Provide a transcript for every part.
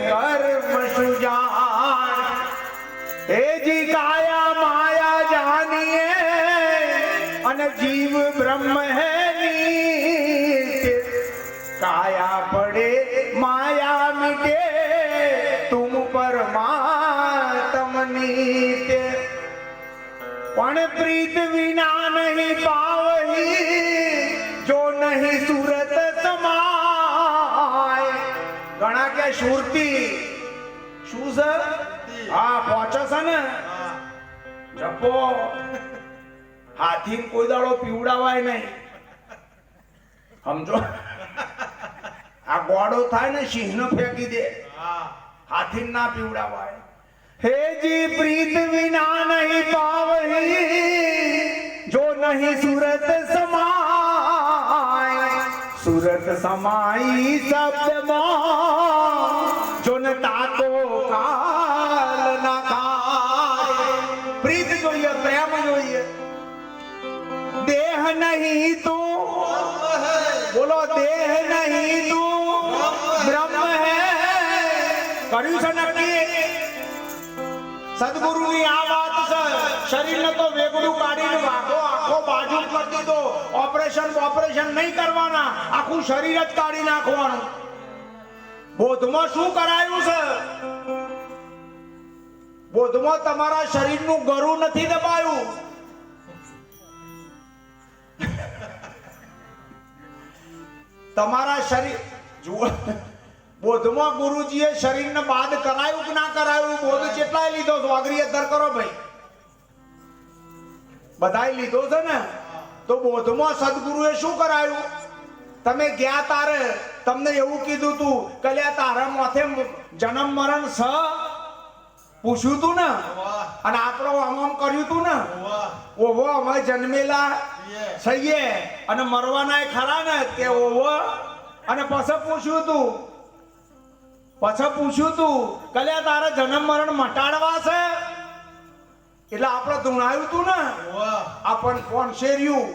કર્મ સુજાન એ જી કાયા માયા જાનીએ અને જીવ બ્રહ્મ હે કાયા પડે માયા મિટે તું પરમાત્મ નીત્ય પણ પ્રીત વિના નહીં પાવહી સુરતી શું છે હા, પહોંચો છે ને. જપો હાથી કોઈ દાડો પીવડાવાય નહીં. સમજો? આ ગોડો થાય ને સિંહ ફેંકી દે. હાથી ના પીવડાવાય. હે જી પ્રીત વિના નહીં પાવહી, જો નહીં સુરત સમાય, સુરત સમાઈ શબ્દમાં. નહીં તું બોલો દેહ નહીં તું બ્રહ્મ હે કર્યું છે નક્કી સદગુરુની આ વાત છે શરીરને તો વેગડું કાઢીને વાઘો આખો બાજુ કરી દીધો ઓપરેશન ઓપરેશન નહીં કરવાના આખું શરીર જ કાઢી નાખવાનું બોધમાં શું કરાયું છે બોધમાં તમારા શરીરનું ગરું નથી દબાયું. તમારા શરીર જુઓ બોધમાં ગુરુજીએ શરીરને બાદ કરાયું કે ના કરાયું? બોધ કેટલાય લીધો છો? આગરી અધર કરો ભાઈ. બધાય લીધો છે ને? તો બોધમાં સદગુરુએ શું કરાયું? તમે ગયા તારે તમને એવું કીધું તું કે લ્યા તારા માથે જન્મ મરણ સ. પૂછ્યું તું ને? અને આપણો આમ આમ કર્યું તું ને? ઓહો અમે જન્મેલા સહીએ અને મરવાના ખરા ને કે ઓવો અને પછી પૂછ્યું તું. પછી પૂછ્યું તું, કલ્યા, તારે જન્મ મરણ મટાડવા છે? એટલે આપણે ધૂણાયું તું ને? આપણ કોણ શેર્યું?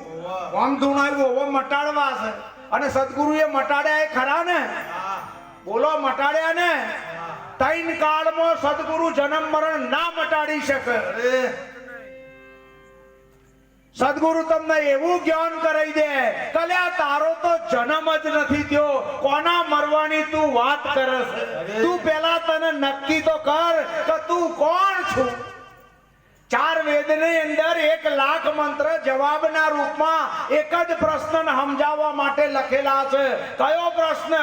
આમ ધૂણાયું? ઓવો મટાડવા છે. અને સદગુરુએ મટાડ્યા એ ખરા ને? બોલો, મટાડ્યા ને? તૈન કાળમાં સદગુરુ જન્મ મરણ ના મટાડી શકે. સદગુરુ તમને એવું જ્ઞાન કરાઈ દે, કલ્યા, તારો તો જન્મ જ નથી થયો. કોના મરવાની તું વાત કરસ? તું પેલા તને નક્કી તો કર કે તું કોણ છું? ચાર વેદની અંદર એક લાખ મંત્ર જવાબના રૂપમાં એક જ પ્રશ્ન સમજાવવા માટે લખેલા છે. કયો પ્રશ્ન?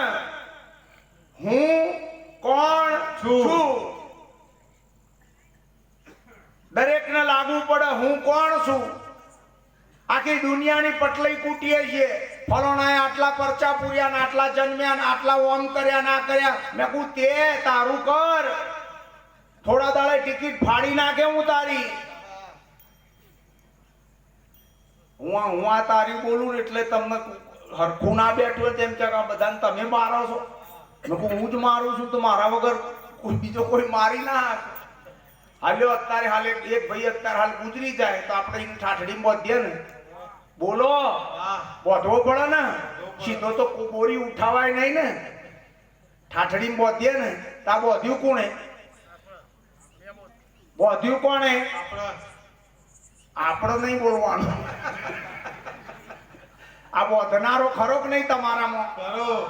હું કોણ છું? દરેકને લાગુ પડે, હું કોણ છું? આખી દુનિયાની પટલી કૂટીએ છીએ. ફલોણાએ આટલા પરચા પૂર્યા ને આટલા જન્મ્યા ને આટલા ઓમ કર્યા ના કર્યા. મેં કહું તે તારું કર થોડા દાડે ટિકિટ ફાડી નાખે હું તારી. હું હું આ તારી બોલું એટલે તમને હરખું ના બેઠું તેમ કે બધાને તમે મારો છો. મેં કહું હું જ મારું છું. તો મારા વગર કોઈ બીજો કોઈ મારી ના શકે. હાલ્યો, અત્યારે હાલ, એક ભાઈ અત્યારે હાલ ગુજરી જાય. તો આપણે એની ઠાઠડી દે ને બોલો. બોધવો પડે ને. સીધો તો બોરી ઉઠાવાય નહીં ને. ઠાઠડી બોધીએ ને તા બોધ્યું કોણે? બોધ્યું કોણે? આપણે નહીં બોલવાનું. આ બોધનારો ખરો કે નહીં તમારામાં?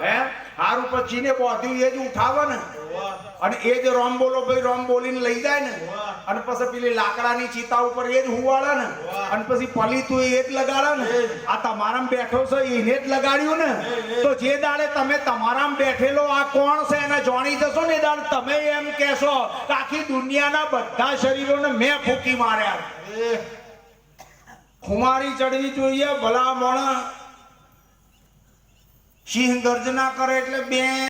હે? હારું પછી ને બોધ્યું એ જ ઉઠાવે ને. અને એ જ રોમ બોલો ભાઈ રોમ બોલીને લઈ જાય ને. અને પછી પેલી લાકડાની ચિતા ઉપર એ જ હુવાળે ને. અને પછી પલીતું એ જ લગાડે ને. આ તમારામાં બેઠો છે એને જ લગાડ્યું ને. તો જે દાડે તમે તમારામાં બેઠેલો આ કોણ છે એને જાણી જશો ને દાડે? તમે એમ કહેશો કે આખી દુનિયાના બધા શરીરોને મેં ફૂકી માર્યા ખુમારી ચડવી જોઈએ ભલા મોણ સિંહ ગર્જના કરે એટલે બે